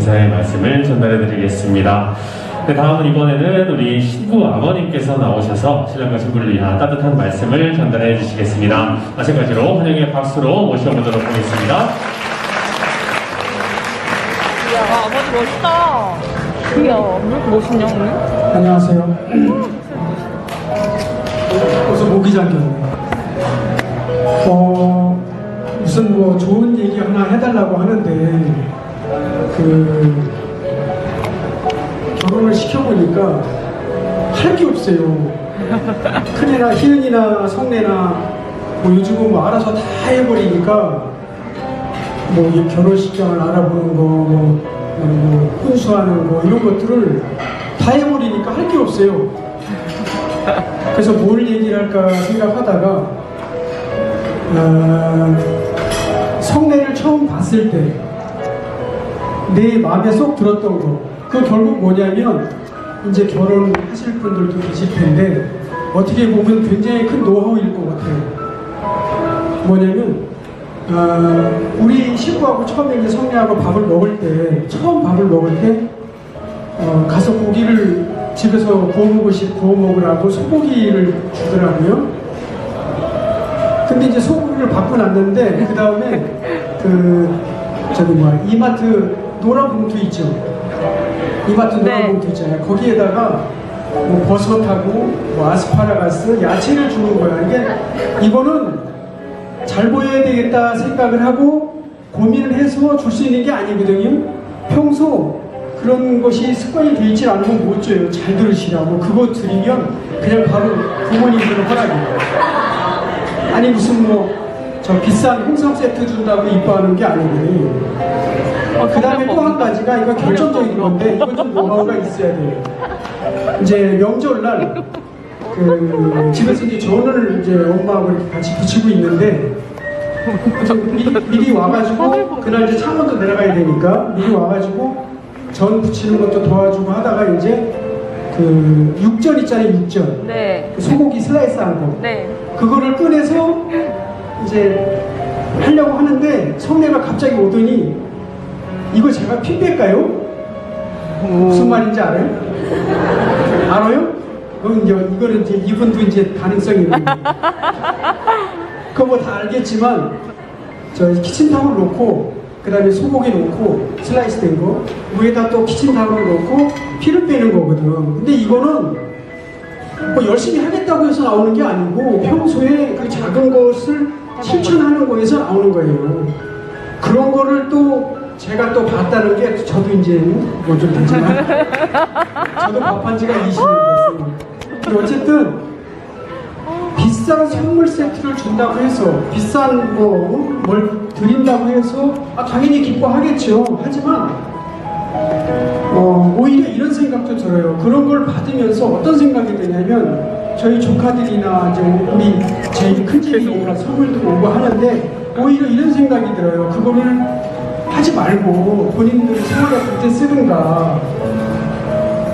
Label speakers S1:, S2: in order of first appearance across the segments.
S1: 감사의 말씀을 전달해 드리겠습니다. 네, 다음은 이번에는 우리 신부 아버님께서 나오셔서 신랑과 신부를 위한 따뜻한 말씀을 전달해 주시겠습니다. 마찬가지로 환영의 박수로 모셔보도록 하겠습니다.
S2: 와 아버지 멋있다. 귀여워. 멋있냐 오늘?
S3: 안녕하세요. 벌써 목이 잠겼네. 어, 무슨 뭐 좋은 얘기 하나 해달라고 하는데, 그, 결혼을 시켜보니까 할 게 없어요. 큰애나 희은이나 성내나 뭐 요즘은 뭐 알아서 다 해버리니까 뭐이 결혼식장을 알아보는 거, 뭐, 뭐 혼수하는 거 이런 것들을 다 해버리니까 할 게 없어요. 그래서 뭘 얘기를 할까 생각하다가 아, 성례를 처음 봤을 때 내 마음에 쏙 들었던 거, 그 결국 뭐냐면 이제 결혼하실 분들도 계실 텐데 어떻게 보면 굉장히 큰 노하우일 것 같아요. 뭐냐면 아, 우리 신부하고 처음에 이제 성례하고 밥을 먹을 때 처음 밥을 먹을 때 어, 가서 고기를 집에서 구워 싶 구워 먹으라고 소고기를 주더라고요. 근데 이제 소고기를 받고 났는데 그 다음에 그 저기 뭐야 이마트 노란 봉투 있죠. 이마트 노란
S2: 네.
S3: 봉투 있잖아요. 거기에다가 뭐 버섯하고 뭐 아스파라가스, 야채를 주는 거야. 이게 이거는 잘 보여야 되겠다 생각을 하고 고민을 해서 줄 수 있는 게 아니거든요. 평소 그런 것이 습관이 되어 있지 않으면 못 줘요. 잘 들으시라고. 그거 드리면 그냥 바로 부모님들은 허락이에요. 아니 무슨 뭐 저 비싼 홍삼 세트 준다고 이뻐하는 게 아니니. 그 다음에 또 한 가지가 이거 결정적인 건데 이건 좀 노하우가 있어야 돼요. 이제 명절날 그 집에서 이제 전을 이제 엄마하고 이렇게 같이 붙이고 있는데 좀 미리, 미리 와가지고 그날 이제 창원도 내려가야 되니까 미리 와가지고 전 붙이는 것도 도와주고 하다가 이제 그 육전 있잖아요 육전
S2: 네.
S3: 그 소고기 슬라이스 한 거
S2: 네.
S3: 그거를 꺼내서 이제 하려고 하는데 성내가 갑자기 오더니 이거 제가 피 뺄까요? 무슨 말인지 알아요? 알아요? 그럼 이제 이거는 이제 이분도 이제 가능성이 있는 거예요. 그거 뭐 다 알겠지만 저 키친타올 놓고 그 다음에 소고기 놓고 슬라이스 된 거 위에다 또 키친타올을 놓고 피를 빼는 거거든. 근데 이거는 뭐 열심히 하겠다고 해서 나오는 게 아니고 평소에 그 작은 것을 실천하는 거에서 나오는 거예요. 그런 거를 또 제가 또 봤다는 게 저도 이제 뭐 좀 되지만 저도 밥한 지가 20년 됐어요. 어쨌든 비싼 선물 세트를 준다고 해서 비싼 뭐 뭘 드린다고 해서 아, 당연히 기뻐하겠죠. 하지만 어, 오히려 이런 생각도 들어요. 그런 걸 받으면서 어떤 생각이 드냐면 저희 조카들이나 이제 우리 제일 큰 집이니까 선물도 오고 하는데 오히려 이런 생각이 들어요. 그거를 하지 말고 본인들이 생활에 그때 쓰든가.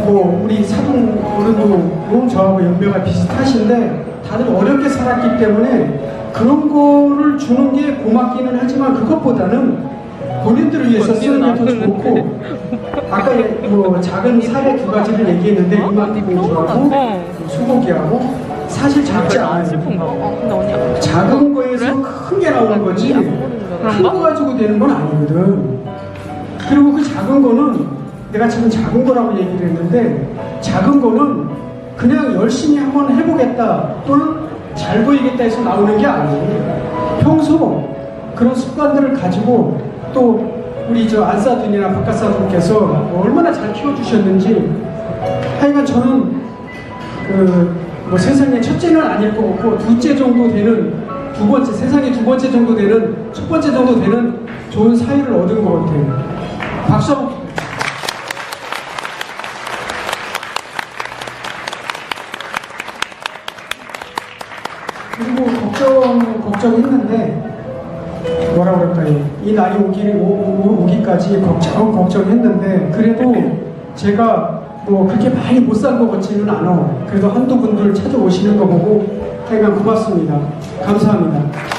S3: 뭐 우리 사돈 어른도 저하고 연배가 비슷하신데 다들 어렵게 살았기 때문에 그런 거를 주는 게 고맙기는 하지만 그것보다는 본인들을 위해서 쓰는 게 더 좋고. 아까 뭐 작은 사례 두 가지를 얘기했는데 이만큼하고 소고기하고 사실 작지 않아요. 나오는 거지 큰거 가지고 되는 건 아니거든. 그리고 그 작은 거는 내가 지금 작은 거라고 얘기를 했는데 작은 거는 그냥 열심히 한번 해보겠다 또는 잘 보이겠다 해서 나오는 게 아니에요. 평소 그런 습관들을 가지고 또 우리 저 안사돈이나 박가사돈께서 얼마나 잘 키워주셨는지 하여간 저는 그 뭐 세상에 첫째는 아닐 것 같고 둘째 정도 되는 두 번째 세상에 두 번째 정도 되는 첫 번째 정도 되는 좋은 사회를 얻은 것 같아요. 박수 한번. 그리고 걱정 걱정했는데 뭐라 그럴까요? 이 날이 오기 오, 오, 오 기까지 걱정 걱정했는데 그래도 제가 뭐 그렇게 많이 못 산 것 같지는 않아. 그래도 한두 분들 찾아오시는 거 보고 하여간 고맙습니다. 감사합니다.